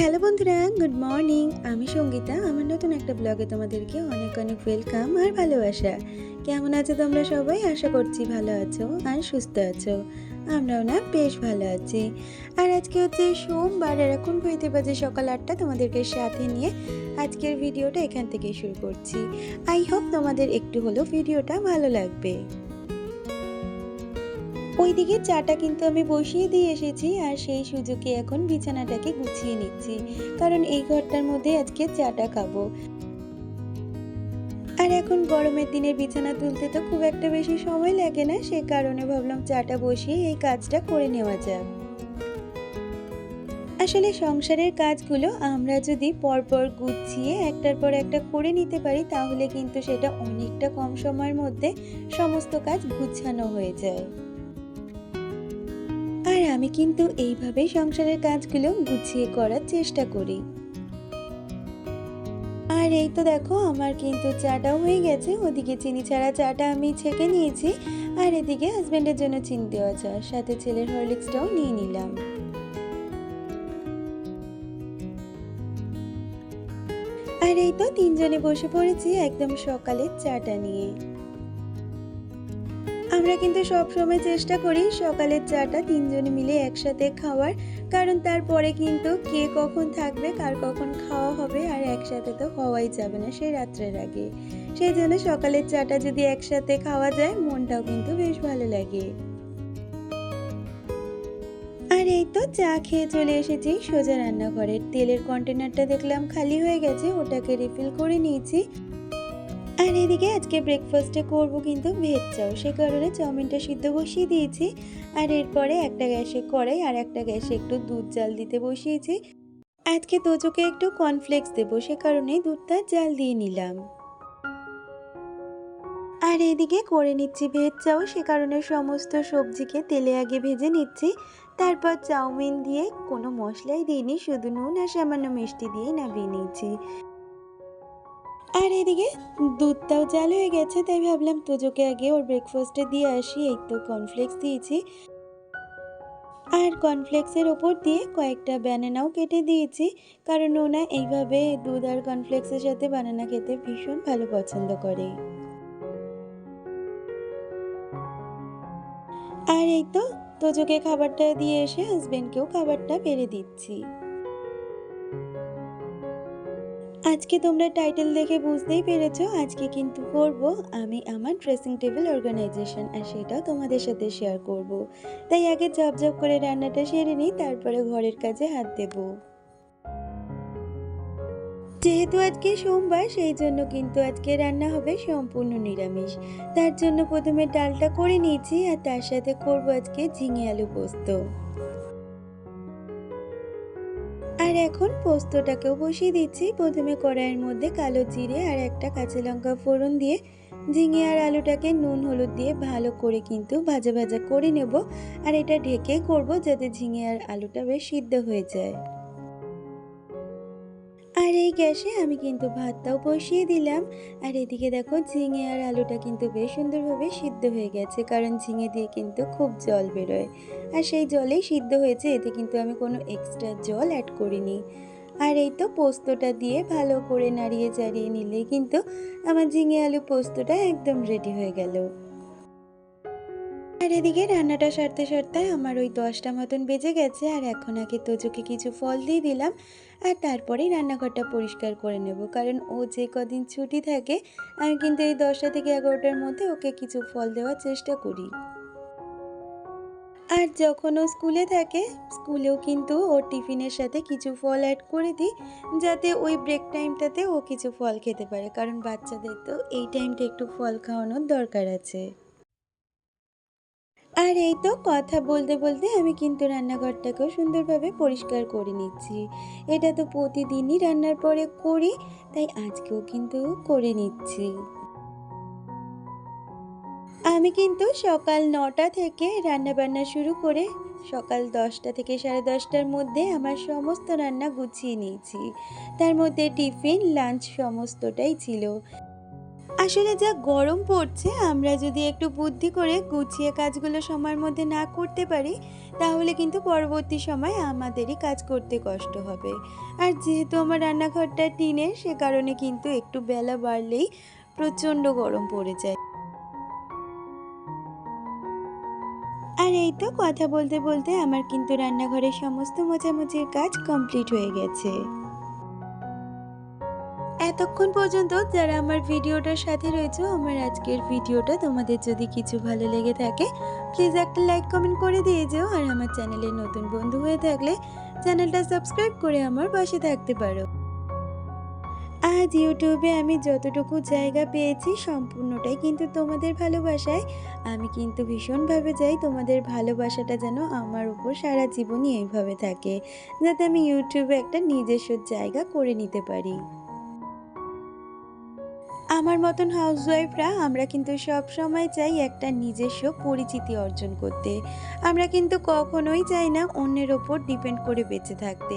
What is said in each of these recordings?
Hello বন্ধুরা, good morning. আমি সঙ্গীতা, আমার নতুন একটা ব্লগে তোমাদেরকে অনেক অনেক ওয়েলকাম আর ভালোবাসা। কেমন আছো তোমরা সবাই? আশা করছি ভালো আছো আর সুস্থ আছো। আমরাও না বেশ ভালো আছি। আর আজকে হচ্ছে সোমবার, আর এখন হইতে বাজে সকাল আটটা, তোমাদেরকে সাথে নিয়ে আজকের ভিডিওটা এখান থেকে শুরু করছি। আই হোপ তোমাদের একটু হলেও ভিডিওটা ভালো লাগবে। ওইদিকে চাটা কিন্তু আমি বসিয়ে দিয়ে এসেছি আর সেই সুযোগে এখন বিছানাটাকে গুছিয়ে নিচ্ছি, কারণ এই ঘরটার মধ্যে আজকে চাটা খাব। আর এখন গরমের দিনের বিছানা তুলতে তো খুব একটা বেশি সময় লাগে না, সে কারণে ভাবলাম চাটা বসিয়ে এই কাজটা করে নেওয়া যাক। আসলে সংসারের কাজগুলো আমরা যদি পরপর গুছিয়ে একটার পর একটা করে নিতে পারি, তাহলে কিন্তু সেটা অনেকটা কম সময়ের মধ্যে সমস্ত কাজ গুছানো হয়ে যায়। আর আমি কিন্তু এইভাবেই সংসারের কাজগুলো গুছিয়ে করার চেষ্টা করি। আর এই তো দেখো, আমার কিন্তু চাটাও হয়ে গেছে। ওদিকে চিনি ছাড়া চাটা আমি ছেঁকে নিয়েছি। আর এদিকে হাজব্যান্ডের জন্য চিনি দেওয়া চা, সাথে ছেলের হরলিক্সটাও নিয়ে নিলাম। আর এই তো তিনজনে বসে পড়েছি একদম সকালের চাটা নিয়ে। আমরা কিন্তু সব সময় চেষ্টা করি সকালের চাটা তিনজনে মিলে একসাথে খাওয়ার, কারণ তারপরে কিন্তু কে কখন থাকবে, কার কখন খাওয়া হবে আর একসাথে তো হওয়াই যাবে না সেই রাত্রের আগে। সেই জন্য সকালের চাটা যদি একসাথে খাওয়া যায়, মনটাও কিন্তু বেশ ভালো লাগে। আর এই তো চা খেয়ে চলে এসেছি সোজা রান্নাঘরের। তেলের কন্টেনারটা দেখলাম খালি হয়ে গেছে, ওটাকে রিফিল করে নিয়েছি। আর এদিকে আজকে ব্রেকফাস্টে করব কিন্তু ভেজ চাও। সে কারণে চাউমিনটা সিদ্ধ বসিয়ে দিয়েছি। আর এরপরে একটা গ্যাসে কড়াই আর একটা গ্যাসে একটু দুধ জাল দিতে বসিয়েছি। আজকে তোজোকে একটু কর্নফ্লেক্স দেবো, সে কারণে দুধটা জাল দিয়ে নিলাম। আর এদিকে করে নিচ্ছি ভেজ চাও, সে কারণে সমস্ত সবজিকে তেলে আগে ভেজে নিচ্ছি। তারপর চাউমিন দিয়ে কোনো মশলাই দিইনি, শুধু নুন আর সামান্য মিষ্টি দিয়েই নামিয়ে নিয়েছি। আর এদিকে দুধটাও জাল হয়ে গেছে, তাই ভাবলাম তোজোকে আগে ওর ব্রেকফাস্টে দিয়ে আসি। এই তো কর্নফ্লেক্স দিয়েছি। আর কর্নফ্লেক্সের ওপর দিয়ে কয়েকটা ব্যানানাও কেটে দিয়েছি। কারণ ওনা এইভাবে দুধ আর কর্নফ্লেক্সের সাথে বানানা খেতে ভীষণ ভালো পছন্দ করে। আর এই তো তোজোকে খাবারটা দিয়ে এসে হাজবেন্ডকেও খাবারটা বেড়ে দিচ্ছি। আজকে তোমরা টাইটেল দেখে বুঝতেই পেরেছ আজকে কিন্তু করব আমি আমার ড্রেসিং টেবিল অর্গানাইজেশন আর সেটাও তোমাদের সাথে শেয়ার করব। তাই আগে ঝপঝপ করে রান্নাটা সেরে নিই, তারপরে ঘরের কাজে হাত দেব। যেহেতু আজকে সোমবার, সেই জন্য কিন্তু আজকে রান্না হবে সম্পূর্ণ নিরামিষ। তার জন্য প্রথমে ডালটা করে নিয়েছি আর তার সাথে করব আজকে ঝিঙে আলু পোস্ত। এখন পোস্তটাকেও বসিয়ে দিচ্ছি। প্রথমে কড়াইয়ের মধ্যে কালো জিরে আর একটা কাঁচা লঙ্কা ফোড়ন দিয়ে ঝিঙে আর আলুটাকে নুন, হলুদ দিয়ে ভালো করে কিন্তু ভাজা ভাজা করে নেব। আর এটা ঢেকে করব যাতে ঝিঙে আর আলুটা বেশ সিদ্ধ হয়ে যায়। আর এই গ্যাসে আমি কিন্তু ভাতটাও বসিয়ে দিলাম। আর এদিকে দেখো ঝিঙে আর আলুটা কিন্তু বেশ সুন্দরভাবে সিদ্ধ হয়ে গেছে, কারণ ঝিঙে দিয়ে কিন্তু খুব জল বেরোয়। আর সেই জলেই সিদ্ধ হয়েছে, এতে কিন্তু আমি কোনো এক্সট্রা জল অ্যাড করিনি। আর এই তো পোস্তটা দিয়ে ভালো করে নাড়িয়ে চাড়িয়ে নিলে কিন্তু আমার ঝিঙে আলু পোস্তটা একদম রেডি হয়ে গেল। আর এদিকে রান্নাটা সারতে সারতে আমার ওই দশটা মতন বেজে গেছে, আর এখন আগে তোজোকে কিছু ফল দিয়ে দিলাম, আর তারপরেই রান্নাঘরটা পরিষ্কার করে নেব। কারণ ও যে কদিন ছুটি থাকে, আমি কিন্তু এই দশটা থেকে এগারোটার মধ্যে ওকে কিছু ফল দেওয়ার চেষ্টা করি। আর যখন ও স্কুলে থাকে, স্কুলেও কিন্তু ওর টিফিনের সাথে কিছু ফল অ্যাড করে দিই, যাতে ওই ব্রেক টাইমটাতে ও কিছু ফল খেতে পারে। কারণ বাচ্চাদের তো এই টাইমটা একটু ফল খাওয়ানোর দরকার আছে। আর এই তো কথা বলতে বলতে আমি কিন্তু রান্নাঘরটাকেও সুন্দরভাবে পরিষ্কার করে নিচ্ছি। এটা তো প্রতিদিনই রান্নার পরে করি, তাই আজকেও কিন্তু করে নিচ্ছি। আমি কিন্তু সকাল নটা থেকে রান্না বান্না শুরু করে সকাল দশটা থেকে সাড়ে দশটার মধ্যে আমার সমস্ত রান্না গুছিয়ে নিয়েছি। তার মধ্যে টিফিন, লাঞ্চ সমস্তটাই ছিল। আসলে যা গরম পড়ছে, আমরা যদি একটু বুদ্ধি করে গুছিয়ে কাজগুলো সময়ের মধ্যে না করতে পারি, তাহলে কিন্তু পরবর্তী সময় আমাদেরই কাজ করতে কষ্ট হবে। আর যেহেতু আমার রান্নাঘরটা টিনের, সে কারণে কিন্তু একটু বেলা বাড়লেই প্রচণ্ড গরম পড়ে যায়। আর এই তো কথা বলতে বলতে আমার কিন্তু রান্নাঘরের সমস্ত মোছামুছির কাজ কমপ্লিট হয়ে গেছে। এতক্ষণ পর্যন্ত যারা আমার ভিডিওটার সাথে রয়েছে, আমার আজকের ভিডিওটা তোমাদের যদি কিছু ভালো লেগে থাকে প্লিজ একটা লাইক কমেন্ট করে দিয়ে যেও। আর আমার চ্যানেলের নতুন বন্ধু হয়ে থাকলে চ্যানেলটা সাবস্ক্রাইব করে আমার পাশে থাকতে পারো। আজ ইউটিউবে আমি যতটুকু জায়গা পেয়েছি, সম্পূর্ণটাই কিন্তু তোমাদের ভালোবাসায়। আমি কিন্তু ভীষণভাবে চাই তোমাদের ভালোবাসাটা যেন আমার উপর সারা জীবনই এইভাবে থাকে, যাতে আমি ইউটিউবে একটা নিজস্ব জায়গা করে নিতে পারি। আমার মতন হাউসওয়াইফরা আমরা কিন্তু সব সময় চাই একটা নিজস্ব পরিচিতি অর্জন করতে। আমরা কিন্তু কখনোই চাই না অন্যের ওপর ডিপেন্ড করে বেঁচে থাকতে।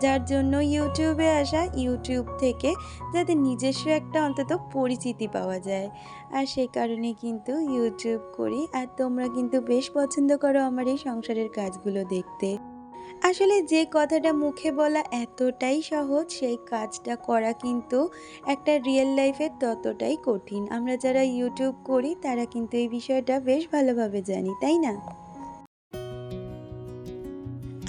যার জন্য ইউটিউবে আসা ইউটিউব থেকে যাতে নিজস্ব একটা অন্তত পরিচিতি পাওয়া যায়। আর সেই কারণে কিন্তু ইউটিউব করি। আর তোমরা কিন্তু বেশ পছন্দ করো আমার এই সংসারের কাজগুলো দেখতে। আসলে যে কথাটা মুখে বলা এতটাই সহজ, সেই কাজটা করা কিন্তু একটা রিয়েল লাইফের ততটাই কঠিন। আমরা যারা ইউটিউব করি, তারা কিন্তু এই বিষয়টা বেশ ভালোভাবে জানি, তাই না?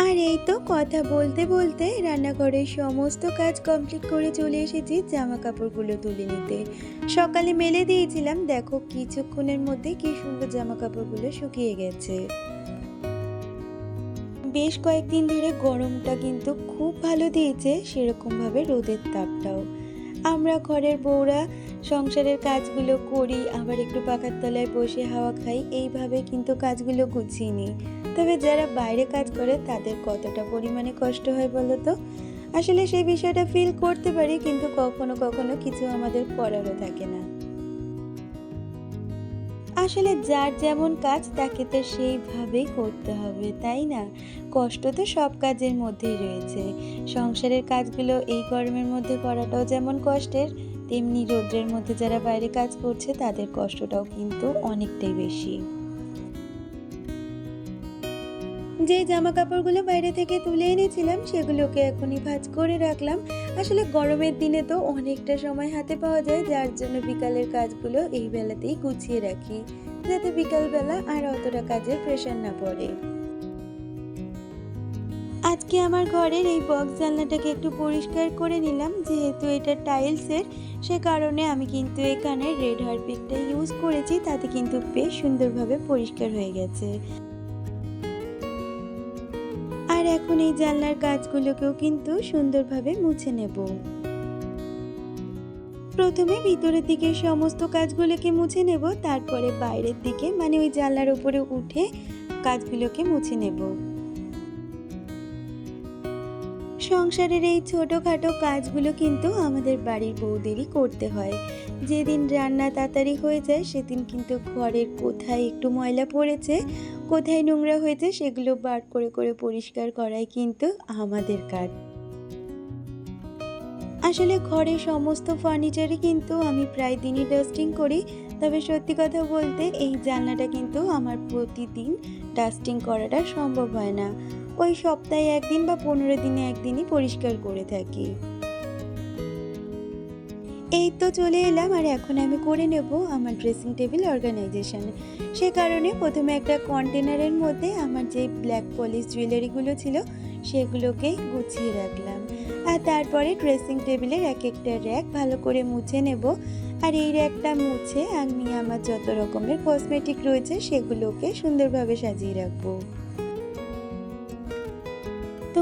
আর এই তো কথা বলতে বলতে রান্নাঘরের সমস্ত কাজ কমপ্লিট করে চলে এসেছি জামা কাপড়গুলো তুলে নিতে। সকালে মেলে দিয়েছিলাম, দেখো কিছুক্ষণের মধ্যে কি সুন্দর জামা কাপড়গুলো শুকিয়ে গেছে। বেশ কয়েকদিন ধরে গরমটা কিন্তু খুব ভালো দিয়েছে, সেরকমভাবে রোদের তাপটাও। আমরা ঘরের বউরা সংসারের কাজগুলো করি, আবার একটু পাখার তলায় বসে হাওয়া খাই, এইভাবে কিন্তু কাজগুলো গুছিয়ে নিই। তবে যারা বাইরে কাজ করে, তাদের কতটা পরিমাণে কষ্ট হয় বলো তো? আসলে সেই বিষয়টা ফিল করতে পারি, কিন্তু কখনো কখনো কিছু আমাদের করারও থাকে না। আসলে যার যেমন কাজ, তাকে তো সেইভাবেই করতে হবে, তাই না? কষ্ট তো সব কাজের মধ্যেই রয়েছে। সংসারের কাজগুলো এই গরমের মধ্যে করাটাও যেমন কষ্টের, তেমনি রৌদ্রের মধ্যে যারা বাইরে কাজ করছে, তাদের কষ্টটাও কিন্তু অনেকটাই বেশি। যে জামা কাপড়গুলো বাইরে থেকে তুলে এনেছিলাম, সেগুলোকে এখনই ভাঁজ করে রাখলাম। আসলে গরমের দিনে তো অনেকটা সময় হাতে পাওয়া যায়, যার জন্য বিকালের কাজগুলো এই বেলাতেই গুছিয়ে রাখি, যাতে বিকালবেলা আর অতটা কাজের প্রেশার না পড়ে। আজকে আমার ঘরের এই বক্স জানলাটাকে একটু পরিষ্কার করে নিলাম, যেহেতু এটা টাইলসের সে কারণে আমি কিন্তু এখানে রেড হারপিকটা ইউজ করেছি, তাতে কিন্তু বেশ সুন্দরভাবে পরিষ্কার হয়ে গেছে। এখন এই জানলার কাজগুলোকেও কিন্তু সুন্দরভাবে মুছে নেব। প্রথমে ভিতরের দিকে সমস্ত কাজগুলোকে মুছে নেব, তারপরে বাইরের দিকে মানে ওই জানলার উপরে উঠে কাজগুলোকে মুছে নেব। সংসারের এই ছোটোখাটো কাজগুলো কিন্তু আমাদের বাড়ির বৌদেরই করতে হয়। যেদিন রান্না তাড়াতাড়ি হয়ে যায়, সেদিন কিন্তু ঘরের কোথায় একটু ময়লা পড়েছে কোথায় নোংরা হয়েছে সেগুলো বার করে করে পরিষ্কার করাই কিন্তু আমাদের কাজ। আসলে ঘরের সমস্ত ফার্নিচারই কিন্তু আমি প্রায় দিনই ডাস্টিং করি। তবে সত্যি কথা বলতে এই জানলাটা কিন্তু আমার প্রতিদিন ডাস্টিং করাটা সম্ভব হয় না। ওই সপ্তাহে একদিন বা পনেরো দিনে একদিনই পরিষ্কার করে থাকি। এই তো চলে এলাম, আর এখন আমি করে নেব আমার ড্রেসিং টেবিল অর্গানাইজেশন সে কারণে প্রথমে একটা কন্টেনারের মধ্যে আমার যে ব্ল্যাক পলিশ জুয়েলারিগুলো ছিল, সেগুলোকে গুছিয়ে রাখলাম। আর তারপরে ড্রেসিং টেবিলের এক একটা র্যাক ভালো করে মুছে নেব। আর এই র্যাকটা মুছে আমি আমার যত রকমের কসমেটিক রয়েছে, সেগুলোকে সুন্দরভাবে সাজিয়ে রাখব।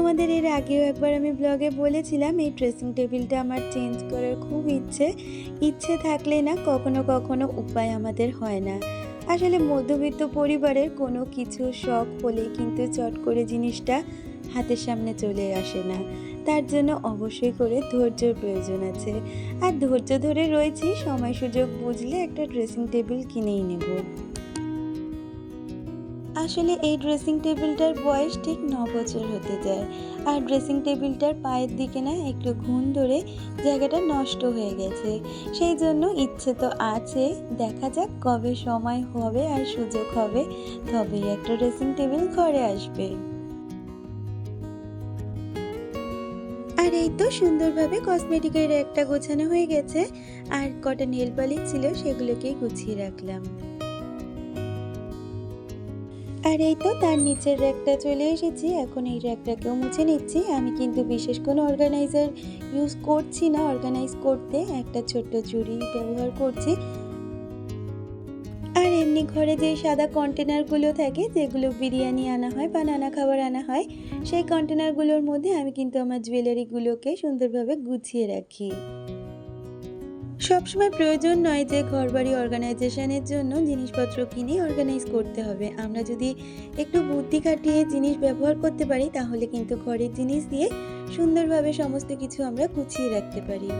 তোমাদের এর আগেও একবার আমি ব্লগে বলেছিলাম, এই ড্রেসিং টেবিলটা আমার চেঞ্জ করার খুব ইচ্ছে। ইচ্ছে থাকলে না কখনো কখনো উপায় আমাদের হয় না। আসলে মধ্যবিত্ত পরিবারের কোনো কিছু শখ হলে কিন্তু চট করে জিনিসটা হাতের সামনে চলে আসে না। তার জন্য অবশ্যই করে ধৈর্যের প্রয়োজন আছে। আর ধৈর্য ধরে রয়েছি, সময় সুযোগ বুঝলে একটা ড্রেসিং টেবিল কিনেই নেব। আসলে এই ড্রেসিং টেবিলটার বয়স ঠিক ন বছর হতে যায়। আর ড্রেসিং টেবিলটার পায়ের দিকে না একটু ঘুণ ধরে জায়গাটা নষ্ট হয়ে গেছে। সেই জন্য ইচ্ছে তো আছে, দেখা যাক কবে সময় হবে আর সুযোগ হবে, তবেই একটা ড্রেসিং টেবিল ঘরে আসবে। আর এই তো সুন্দরভাবে কসমেটিকের একটা গোছানো হয়ে গেছে। আর কটা নেল পালিশ ছিল সেগুলোকেই গুছিয়ে রাখলাম। আর এই তো তার নিচের র্যাকটা চলে এসেছি। এখন এই র্যাকটাকেও মুছে নিচ্ছি। আমি কিন্তু বিশেষ কোনো অর্গানাইজার ইউজ করছি না। অর্গানাইজ করতে একটা ছোট্ট চুড়ি ব্যবহার করছি। আর এমনি ঘরে যে সাদা কন্টেনারগুলো থাকে, যেগুলো বিরিয়ানি আনা হয় বা নানা খাবার আনা হয়, সেই কন্টেনারগুলোর মধ্যে আমি কিন্তু আমার জুয়েলারিগুলোকে সুন্দরভাবে গুছিয়ে রাখি। সবসময় প্রয়োজন নয় যে ঘরবাড়ি অর্গানাইজেশনের জন্য জিনিসপত্র কিনে অর্গানাইজ করতে হবে। আমরা যদি একটু বুদ্ধি খাটিয়ে জিনিস ব্যবহার করতে পারি, তাহলে কিন্তু ঘরের জিনিস দিয়ে সুন্দরভাবে সমস্ত কিছু আমরা গুছিয়ে রাখতে পারি।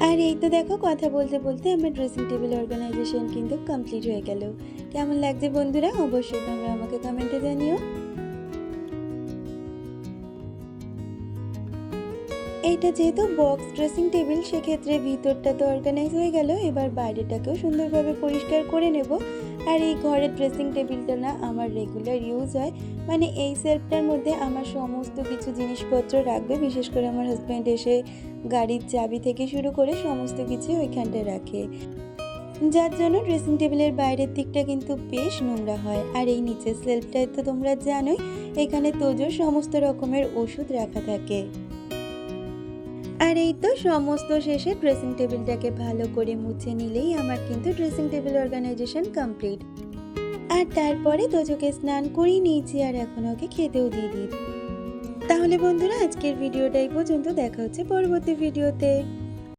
আর এই তো দেখো, কথা বলতে বলতে আমার ড্রেসিং টেবিল অর্গানাইজেশন কিন্তু কমপ্লিট হয়ে গেল। কেমন লাগছে বন্ধুরা? অবশ্যই তোমরা আমাকে কমেন্টে জানিও। এইটা যেহেতু বক্স ড্রেসিং টেবিল সেক্ষেত্রে ভিতরটা তো অর্গানাইজ হয়ে গেল। এবার বাইরেটাকেও সুন্দরভাবে পরিষ্কার করে নেব। আর এই ঘরের ড্রেসিং টেবিলটা না আমার রেগুলার ইউজ হয়। মানে এই সেলফটার মধ্যে আমার সমস্ত কিছু জিনিসপত্র রাখবে। বিশেষ করে আমার হাজব্যান্ড এসে গাড়ির চাবি থেকে শুরু করে সমস্ত কিছু ওইখানটায় রাখে। যার জন্য ড্রেসিং টেবিলের বাইরের দিকটা কিন্তু বেশ নোংরা হয়। আর এই নিচের সেলফটায় তো তোমরা জানোই, এখানে তোজোর সমস্ত রকমের ওষুধ রাখা থাকে। আর এই তো সমস্ত শেষে ড্রেসিং টেবিলটাকে ভালো করে মুছে নিলেই আমার কিন্তু ড্রেসিং টেবিল অর্গানাইজেশন কমপ্লিট আর তারপরে তোজোকে স্নান করিয়ে নিয়েছি আর এখন ওকে খেতেও দিয়ে দিই। তাহলে বন্ধুরা, আজকের ভিডিওটাই পর্যন্ত। দেখা হচ্ছে পরবর্তী ভিডিওতে।